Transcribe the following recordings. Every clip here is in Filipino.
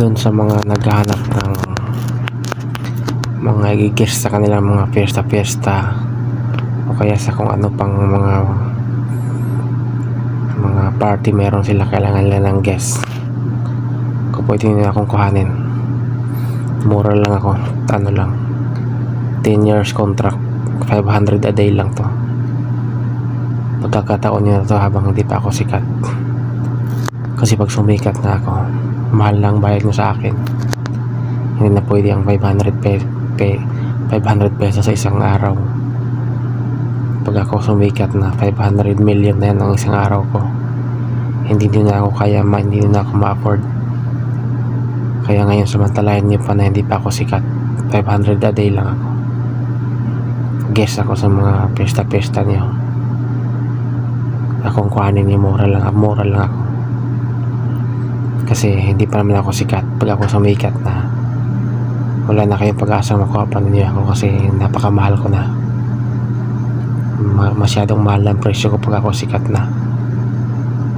doon sa mga naghahanap ng mga gigis sa kanilang mga piyesta-piyesta o kaya sa kung ano pang mga mga party meron sila kailangan nila ng guest. Kung pwede nila akong kuhanin. Mura lang ako ano lang 10 years contract 500 a day lang to. Pagkakataon nyo na to habang hindi pa ako sikat. Kasi pag sumikat na ako mahal lang bayad mo sa akin. Hindi na pwede ang 500 pe, pe 500 pesos sa isang araw. Pag ako sumikat na 500 million na yan ang isang araw ko hindi din na ako kaya ma, hindi na ako ma-afford. Kaya ngayon samantalayan niyo pa na hindi pa ako sikat. 500 a day lang ako. Guess ako sa mga pesta-pesta niyo akong kuhanin niyo mura lang mura lang ako kasi hindi pa naman ako sikat. Pag ako sumikat na wala na kayong pag-asa makuha pa ninyo ako kasi napakamahal ko na. Ma- masyadong mahal ang presyo ko pag ako sikat na.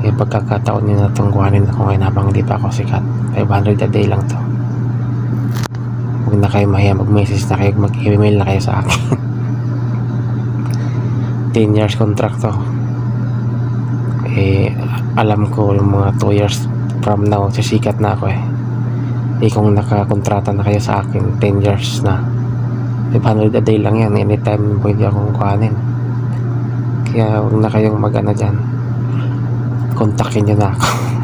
Eh pagkakataon nyo na itong ako ngayon habang hindi pa ako sikat. 500 a day lang to. Huwag na kayo mahiya. Mag-message na kayo. Mag-email na kayo sa akin. 10 years contract to. Eh alam ko yung mga 2 years from now sisikat na ako eh. Eh kung nakakontrata na kayo sa akin 10 years na. 500 a day lang yan anytime pwede akong kuhanin. Kaya huwag na kayong mag ano dyan. Kontakin nyo na ako